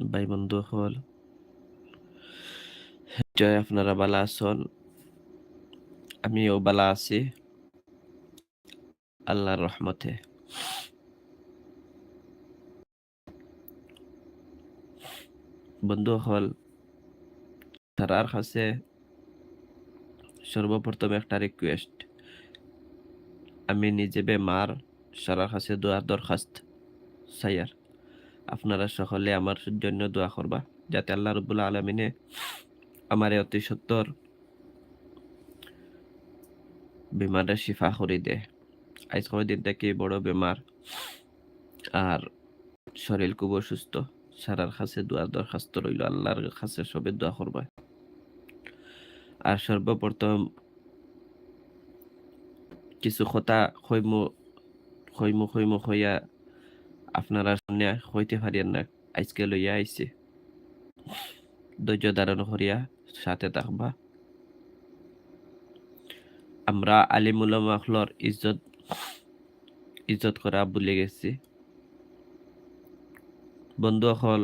ভাই বন্ধু হল। জয় আপনারা বালা আছেন? আমিও বালা আছি। আল্লাহর রহমতে। বন্ধু হল তারার কাছে সর্বপ্রথম একটা রিকোয়েস্ট আমি নিজে বেমার, সারার কাছে দোয়ার দরখাস্ত সাইয়ার আপনারা সকলে আমার জন্য দোয়া করবা, যাতে আল্লাহ রবুল্লা আলমিনে আমার অতি সত্তর বেমারটা শিফা করে দে। আজ কয়দিন থেকে বড় বেমার আর শরীর খুব অসুস্থ। সারার কাছে দোয়ার দরখাস্ত রইল, আল্লাহর কাছে সবে দোয়া করবা। আর সর্বপ্রথম কিছু কথা হইমু হইমু হইমু হইয়া আপনারা সামনে হইতে পারিয়েন না। আজকে লইয়া আইছে। ধৈর্য ধারণ করিয়া সাথে থাকবা। আমরা আলিমুল্লাহর ইজ্জত ইজ্জত করা ভুলে গেছি। বন্ধু হল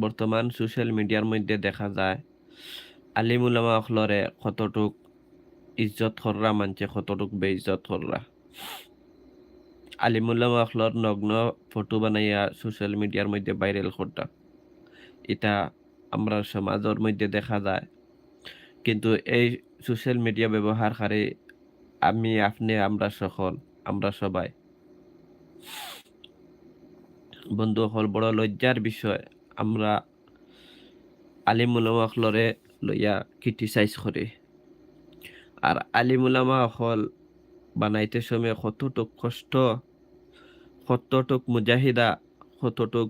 বর্তমান সোশ্যাল মিডিয়ার মধ্যে দেখা যায় আলিমুলামা অখলরে কতটুক ইজ্জত কররা মানছে কতটুক বেইজ্জত কররা আলিমুল্লামা অখলর নগ্ন ফটো বানাইয়া সোশ্যাল মিডিয়ার মধ্যে ভাইরাল করতা এটা আমরা সমাজের মধ্যে দেখা যায়। কিন্তু এই সোশ্যাল মিডিয়া ব্যবহারকারী আমি, আপনি, আমরা সকল, আমরা সবাই। বন্ধু হল বড় লজ্জার বিষয়, আমরা আলিমুলামা অখলরে লইয়া ক্রিটিসাইজ করে। আর আলিমুলামা হল বানাইতে সময় কতটুক কষ্ট কতটুক মুজাহিদা কতটুক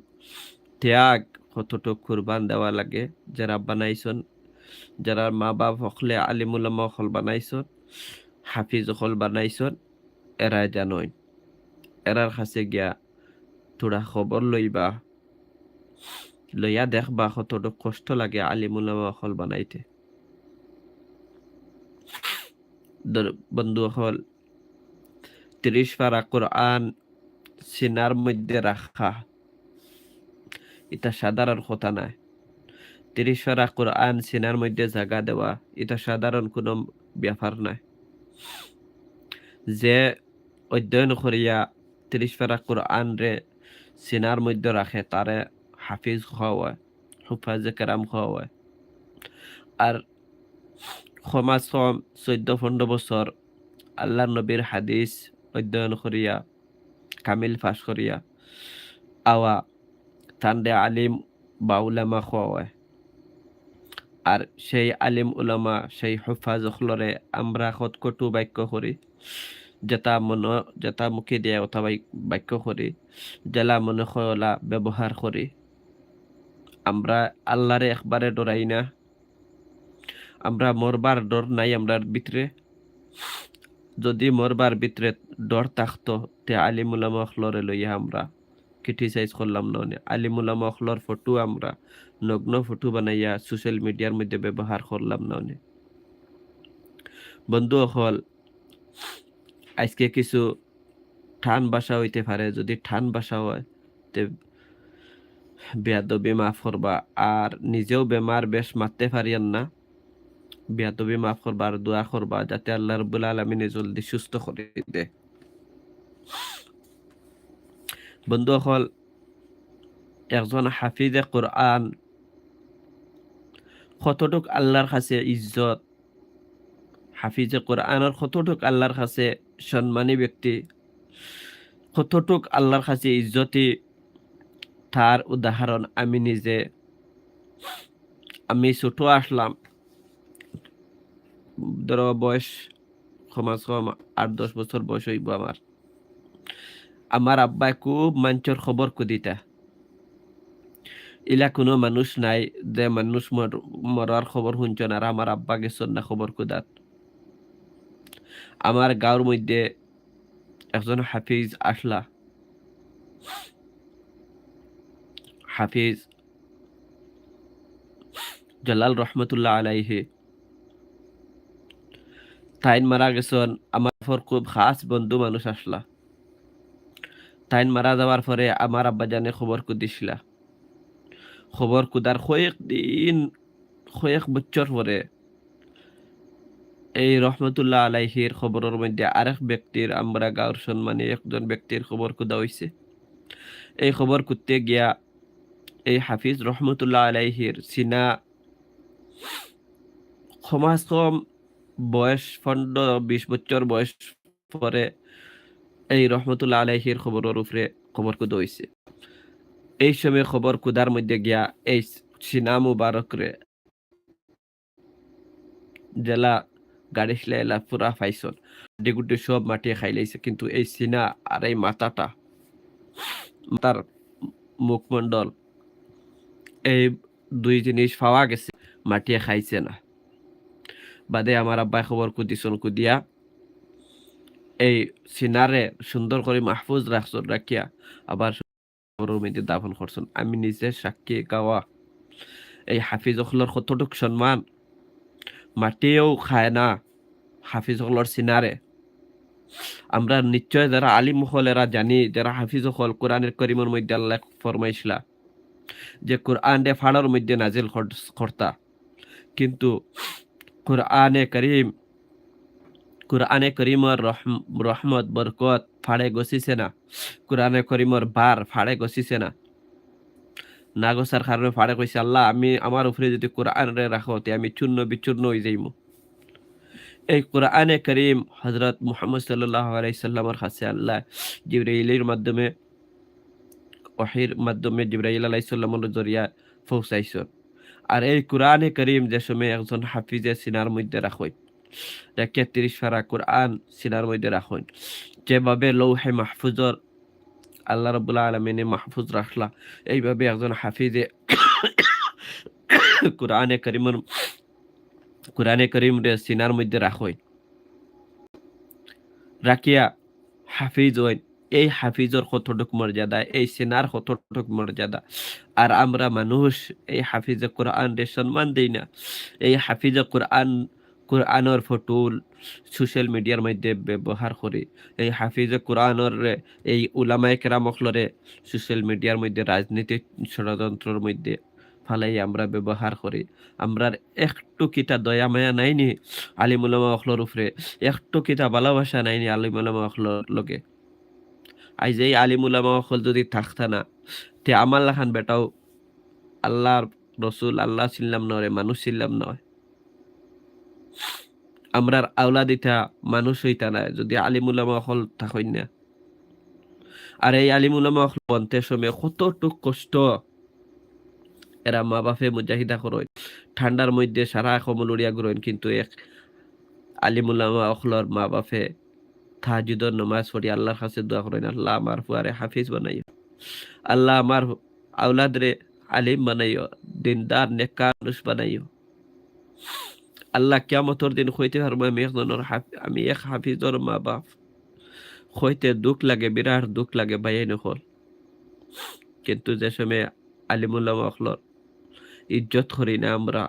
ত্যাগ কতটুক কুরবান দেওয়া লাগে। যারা বানাইছন যারা মা বাপ হকলে আলিমুলামা হল বানাইছন হাফিজ হল বানাইছন এরা জানই এরার কাছে গিয়া থোড়া খবর লইবা, লইয়া দেখবা কতটুক কষ্ট লাগে আলিমুলামা হল বানাইতে। বন্ধু হল তিরিশ পারা কোরআন সিনার মধ্যে রাখা। এটা সাধারণ কথা নাই তিরিশ পারা কোরআন সিনার মধ্যে জায়গা দেওয়া, এটা সাধারণ কোনো ব্যাপার নাই যে অধ্যয়ন করিয়া তিরিশ পারা কোরআন রে সিনার মধ্যে রাখে, তারে হাফিজ হওয়া হুফাজে কেরাম হওয়া আর সমাজ চৈধ্য পনেরো বছর আল্লাহ নবীর হাদিস অধ্যয়ন করিয়া, কামিল ফাঁস করিয়া, আওয়া তান্ডে আলিম বা উলামা খোয়ায় আর সেই আলিম উলামা, সেই হুফাজ হলরে আমরা সৎ কটু বাক্য করি যেটা মন যেটা মুখে দিয়া কথা বাক্য করি জেলা মনে খলা ব্যবহার করি আমরা আল্লাহরে একবারে ডরাই না, আমরা মরবার ডর নাই আমরার ভিতরে যদি মরবার ভিতরে ডর থাকতো, তে আলিমুলামা অখলরে লইয়া আমরা ক্রিটিসাইজ করলাম না আলিমুলামা অখলর ফটো আমরা নগ্ন ফটো বানাইয়া সোশ্যাল মিডিয়ার মধ্যে ব্যবহার করলাম না বন্ধু অকল, আজকে কিছু ঠান বাসা হইতে পারে। যদি ঠান বাসা হয়, তে বেয়াদবি মাফ করবা। আর নিজেও বেমার বেশ মারতে পারিয়ান না। বেয়াদবি মাফ করবা আর দোয়া করবা, যাতে আল্লাহ রব্বুল আলমিনে জলদি সুস্থ করে দে। বন্ধু হল একজন হাফিজে কোরআন কতটুক আল্লাহর কাছে ইজ্জত, হাফিজে কোরআনের কতটুক আল্লাহর কাছে সম্মানী ব্যক্তি, কতটুক আল্লাহর কাছে ইজ্জতি, তার উদাহরণ আমি নিজে, আমি ছোট আসলাম। ধরো বয়স সমাজ কম আট, দশ বছর বয়স হইব আমার। আমার আব্বাই খুব মাঞ্চর খবর কুদিতা ইলা কোনো মানুষ নাই যে মানুষ মরার খবর শুনছেন আর আমার আব্বা গেছেন না খবর কুদাত। আমার গাঁর মধ্যে একজন হাফিজ আসলা। হাফিজ জালাল রহমতুল্লাহ আলাইহি তাইন মারা গেছেন, আমার খুব খাস বন্ধু মানুষ আসলা। তাইন মারা যাওয়ার পরে আমার আব্বা জানে খবর কু দিছিলা খবর কুদার কয়েক দিন, কয়েক বছর পরে এই রহমতুল্লাহ আলাইহির খবরের মধ্যে আরেক ব্যক্তির আমরা গাঁর সম্মানে একজন ব্যক্তির খবর কুদা হইছে। এই খবর করতে গিয়া এই হাফিজ রহমতুল্লাহ আলাইহির সিনা সমাজ বয়স পনেরো বিশ বছর বয়স পরে এই রহমতুল্লাহ আলাইহির খবরের উপরে খবর কুদা হইছে। এই সময় খবর কুদার মধ্যে গিয়া এই সিনা মুবারকরে জেলা গাড়ি খেলাইলা পুরা ফাইসন ডিগুটি সব মাটিয়ে খাইলাইছে কিন্তু এই সিনা আর এই মাথাটা, মাথার মুখমণ্ডল, এই দুই জিনিস পাওয়া গেছে, মাটিয়ে খাইছে না। বাদে আমার আব্বাই খবর কুদিছন কুদিয়া। এই সিনারে সুন্দর করে মাহফুজ রাখছন রাখিয়া আবার মধ্যে দাফন করছেন আমি নিজে সাক্ষী গাওয়া এই হাফিজ অখলর কতটুক সম্মান মাটিও খায় না হাফিজ অখলর সিনারে আমরা নিশ্চয় যারা আলিম হলেরা জানি, যারা হাফিজ হল কোরআনের করিমের মধ্যে আল্লাহ ফরমাইছিলা, যে কোরআন দে ফাড়ার মধ্যে নাজিল কর্তা। কিন্তু কোরআনে করিম কোরআনে করিমর রহমত বরকত ফাড়ে গছিছে না কোরআনে করিমর বার ফাড়ে গছিছে না না কারণে ফাড়ে কইছে আল্লাহ, আমি আমার উপরে যদি কোরআন রে রাখো, তে আমি চূর্ণ বিচূর্ণ হয়ে যাইমু। এই কোরআনে করিম হজরত মুহাম্মদ সাল্লাহ আলাইসাল্লামর কাছে আল্লাহ জিব্রাইলের মাধ্যমে, ওহির মাধ্যমে জিব্রাইল আলাইসাল্লামর জরিয়া পৌঁছাইছেন আর এই কোরআনে করিম যে সময় একজন হাফিজে সিনার মধ্যে রাখই রেখে তিরিশ ফারা কোরআন সিনার মধ্যে রাখুন, যেভাবে লৌহে মাহফুজর আল্লাহ রবুল্লা আলমিনে মাহফুজ রাখলা, এইভাবে একজন হাফিজে কোরআনে করিমের, কোরআনে করিম রে সিনার মধ্যে রাখই রাখিয়া হাফিজ হইন। এই হাফিজর কতটুক মর্যাদা, এই সিনার কতটুক মর্যাদা? আর আমরা মানুষ, এই হাফিজে কোরআন রে সম্মান দিই না। এই হাফিজে কোরআন, কোরআনের ফটো সোশ্যাল মিডিয়ার মধ্যে ব্যবহার করি। এই হাফিজে কোরআনের, এই উলামায় কেরামখলরে সোশ্যাল মিডিয়ার মধ্যে, রাজনীতি ষড়যন্ত্রের মধ্যে ফালাই আমরা ব্যবহার করি। আমরা একটু কিতা দয়া, মায়া নাইনি আলিমুলামা অখলর উপরে, একটু কিতা ভালোবাসা নাইনি আলিমুলামা অখলর লগে। আজ এই আলিমুলামা অখল যদি থাকতা না, তে আমার লাখান বেটাও আল্লাহর রসুল, আল্লাহ ছিলাম নয়, মানুষ ছিলাম নয়। আমরার আওলা দিতা মানুষ হইতা না যদি আলিমুলামা হল থাকই না। আর এই আলিমুলামা হল বন্তে সময় কতটুক কষ্ট, এরা মা বাপে মুজাহিদা করেন, ঠান্ডার মধ্যে সারা কমল উড়িয়া কিন্তু এক আলিমুলামা অখলর মা বাপে তাহাজুদর নমাজ পড়ি, আল্লাহর কাছে দোয়া করেন, আল্লাহ আমার ফুয়ারে হাফিজ বানাইও। আল্লাহ আমার আউলাদরে আলিম বানাইও, দিনদার নেকা মানুষ বানাইও। আল্লাহ কেমতর দিন হইতে পারব আমি একজনের আমি এক হাফিজর মা বাপ হইতে দুঃখ লাগে, বিরাট দুঃখ লাগে বাইয়াই নকল। কিন্তু যে সময় আলিমুল্লাহ মখলর ইজ্জত করি না আমরা,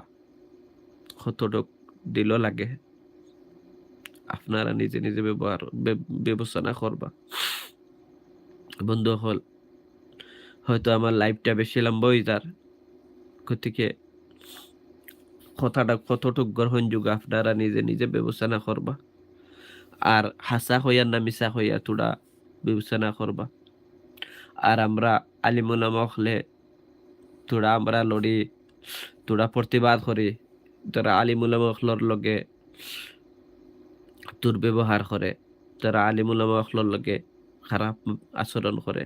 কতটুক দিল লাগে। আপনারা নিজে নিজে ব্যবহার বিবেচনা করবা। বন্ধু হল, হয়তো আমার লাইফটা বেশি লম্বা হয়ে গতিকে কথাটা কতটুক গ্রহণযোগ্য আপনারা নিজে নিজে বিবেচনা করবা। আর হাসা হইয়া না মিশা হইয়া তোরা বিবেচনা করবা। আর আমরা আলিমুলামা হলে তোরা আমরা লড়ি, তোরা প্রতিবাদ করি। তোরা আলিমুলামা লগে দুর্ব্যবহার করে তারা আলিমুলামা হলর লগে খারাপ আচরণ করে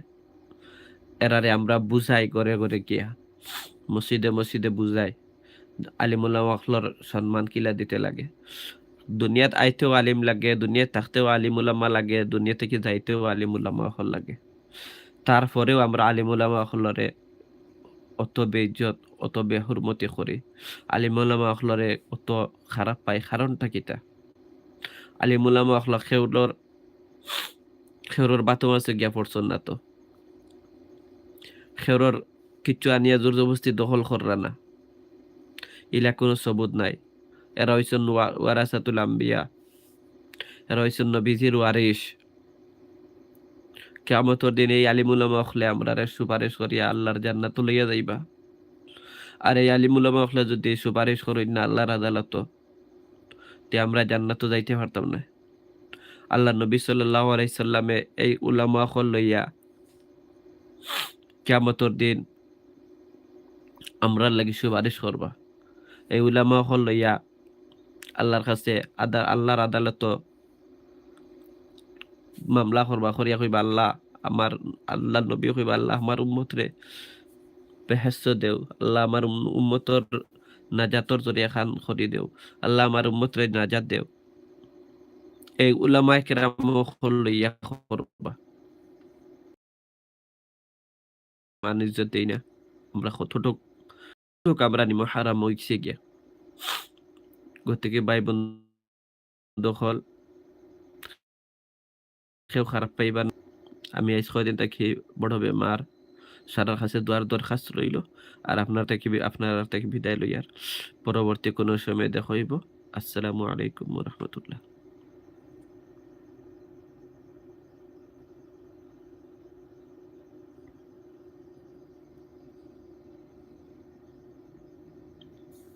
এরারে আমরা বুঝাই করে করে গিয়া মসজিদে মসজিদে বুঝাই আলিমুল্লাহ আখলর সম্মান কিলা দিতে লাগে। দুনিয়াত আইতেও আলিম লাগে, দুনিয়াত থাকতেও আলিমুলামা লাগে দুনিয়া থেকে যাইতেও আলিমুলামা আখল লাগে। তারপরেও আমরা আলিমুলামা আখলরে অত বেইজ্জত, অত বেহুরমতি করি আলিমুলামা আখলরে অত খারাপ পাই কারণটা কিতা আলিমুলামা আখল খেউলর খেউরর বাতম আছে গিয়া পড়ছন না তো। খেউরর কিচ্ছু আনিয়া জোর জবস্তি দখল কররা না ইলা কোনো সবুত নাই। এরা হইছেন ওয়ারাসাতুল আম্বিয়া। এরা হইছেন নবীজির ওয়ারিস কেমতর দিন এই আলিমুলামা অখলে আমরা সুপারিশ করিয়া আল্লাহর জান্নাত লইয়া যাইবা। আর এই আলিমুলামা হলে যদি সুপারিশ করেন না আল্লাহর আদালত তে আমরা জান্নাত যাইতে পারতাম না। আল্লাহ নবী সাল্লাহ আলাইসাল্লামে এই উলামা হল লইয়া কেমতর দিন আমরা লাগি সুপারিশ করবা। এই উলামা হল লইয়া আল্লাহর কাছে আদা, আল্লাহর আদালত মামলা করবা, করিয়া কইবা, আল্লাহ আমার, আল্লাহ নবী কইবা, আল্লাহ আমার উম্মত রে বেহেস্ত দেও, আল্লাহ আমার উম্মতর নাজাতর জরিয়া খান করি দেও। আল্লাহ আমার উম্মত রে নাজাত দেও এই উলামায়ে কেরাম লইয়া করবা মান ইজ্জত দেই না। আমরা কতটুক আমরা নিমো হারাম হইছে গিয়া। গতিকে ভাই বন্ধু হল কেউ খারাপ পাইবা আমি আজ কয়দিন থাকি বড় বেমার সারার কাছে দোয়ার দরখাস্ত রইল, আর আপনার থেকে আপনার থেকে বিদায় লইয়ার পরবর্তী কোনো সময় দেখা আসসালামু আলাইকুম রহমতুল্লাহ।